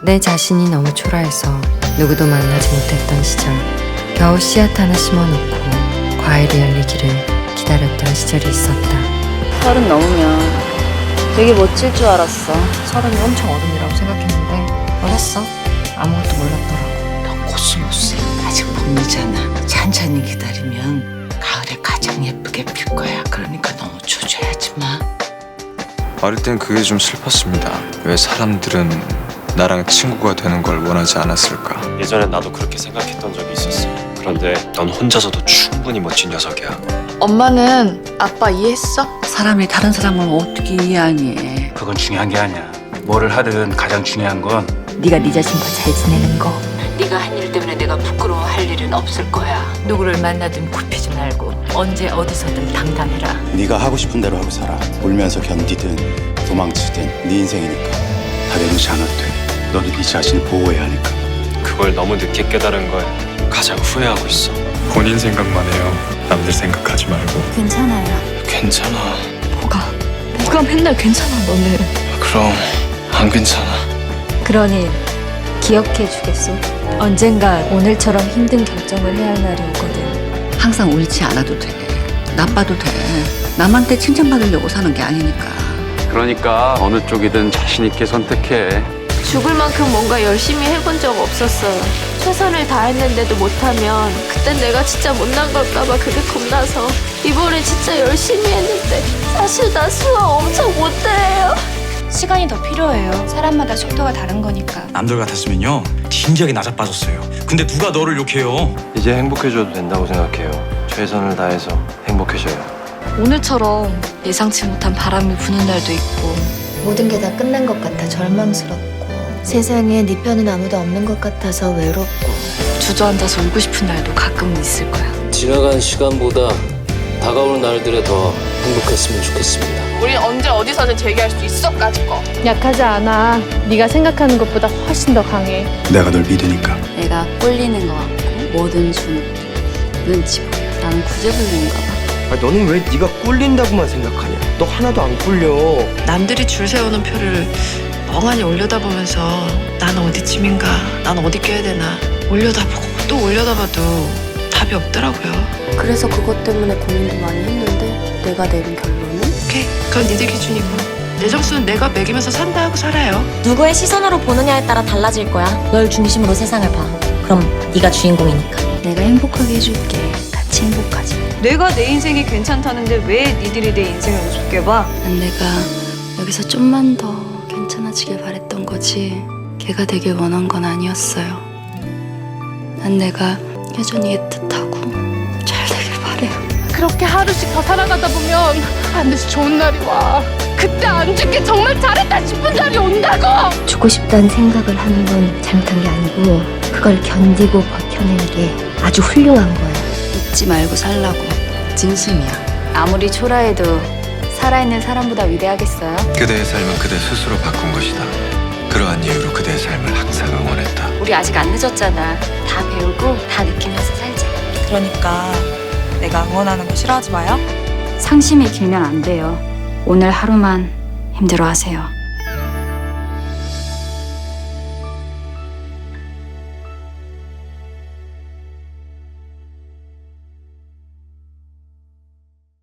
내 자신이 너무 초라해서 누구도 만나지 못했던 시절 겨우 씨앗 하나 심어놓고 과일이 열리기를 기다렸던 시절이 있었다 서른 넘으면 되게 멋질 줄 알았어. 서른이 엄청 어른이라고 생각했는데 어렸어 아무것도 몰랐더라고 넌 코스모스 아직 봄이잖아. 찬찬히 기다리면 가을에 가장 예쁘게 필 거야. 그러니까 너무 초조해하지 마. 어릴 땐 그게 좀 슬펐습니다. 왜 사람들은 나랑 친구가 되는 걸 원하지 않았을까? 예전엔 나도 그렇게 생각했던 적이 있었어. 그런데 넌 혼자서도 충분히 멋진 녀석이야. 엄마는 아빠 이해했어? 사람이 다른 사람을 어떻게 이해하니? 그건 중요한 게 아니야. 뭐를 하든 가장 중요한 건 네가 네 자신과 잘 지내는 거. 네가 한 일 때문에 내가 부끄러워할 일은 없을 거야. 누구를 만나든 굽히지 말고 언제 어디서든 당당해라. 네가 하고 싶은 대로 하고 살아. 울면서 견디든 도망치든 네 인생이니까. 다 내놓지 않아도 돼. 너는 네 자신을 보호해야 하니까. 그걸 너무 늦게 깨달은 걸 가장 후회하고 있어. 본인 생각만 해요. 남들 생각하지 말고. 괜찮아요. 괜찮아. 뭐가? 뭐가 맨날 괜찮아 너는. 그럼 안 괜찮아. 그러니 기억해 주겠소. 언젠가 오늘처럼 힘든 결정을 해야 할 날이 오거든. 항상 울지 않아도 돼. 나빠도 돼. 남한테 칭찬받으려고 사는 게 아니니까. 그러니까 어느 쪽이든 자신 있게 선택해. 죽을 만큼 뭔가 열심히 해본 적 없었어요. 최선을 다했는데도 못하면 그땐 내가 진짜 못난 걸까봐 그게 겁나서 이번에 진짜 열심히 했는데 사실 나 수학 엄청 못해요. 시간이 더 필요해요. 사람마다 속도가 다른 거니까. 남들 같았으면요 진지하게 나자빠졌어요 근데 누가 너를 욕해요 이제 행복해져도 된다고 생각해요. 최선을 다해서 행복해져요. 오늘처럼 예상치 못한 바람이 부는 날도 있고 모든 게 다 끝난 것 같아 절망스럽고 세상에 네 편은 아무도 없는 것 같아서 외롭고 주저앉아서 울고 싶은 날도 가끔은 있을 거야. 지나간 시간보다 다가오는 날들에 더 행복했으면 좋겠습니다. 우리 언제 어디서든 재기할 수 있어까지 거. 약하지 않아. 네가 생각하는 것보다 훨씬 더 강해. 내가 널 믿으니까. 내가 꼴리는 거 같고 뭐든 주는 눈치 보여. 나는 구제불능인가 봐. 너는 왜 네가 꿀린다고만 생각하냐? 너 하나도 안 꿀려. 남들이 줄 세우는 표를 멍하니 올려다보면서 난 어디쯤인가, 난 어디 껴야 되나 올려다보고 또 올려다봐도 답이 없더라고요. 그래서 그것 때문에 고민도 많이 했는데 내가 내린 결론은 오케이, 그건 니들 기준이고 내 점수는 내가 매기면서 산다 하고 살아요. 누구의 시선으로 보느냐에 따라 달라질 거야. 널 중심으로 세상을 봐. 그럼 네가 주인공이니까. 내가 행복하게 해줄게. 같이 행복하자. 내가 내 인생이 괜찮다는데 왜 니들이 내 인생을 우습게 봐? 난 내가 여기서 좀만 더 괜찮아지길 바랬던 거지. 걔가 되길 원한 건 아니었어요. 난 내가 여전히 애틋하고 잘 되길 바래요. 그렇게 하루씩 더 살아가다 보면 반드시 좋은 날이 와. 그때 안 죽게 정말 잘했다 싶은 날이 온다고. 죽고 싶다는 생각을 하는 건 잘못한 게 아니고 그걸 견디고 버텨낸 게 아주 훌륭한 거야. 잊지 말고 살라고. 진심이야. 아무리 초라해도 살아있는 사람보다 위대하겠어요? 그대의 삶은 그대 스스로 바꾼 것이다. 그러한 이유로 그대의 삶을 항상 응원했다. 우리 아직 안 늦었잖아. 다 배우고 다 느끼면서 살자. 그러니까 내가 응원하는 거 싫어하지 마요. 상심이 길면 안 돼요. 오늘 하루만 힘들어 하세요.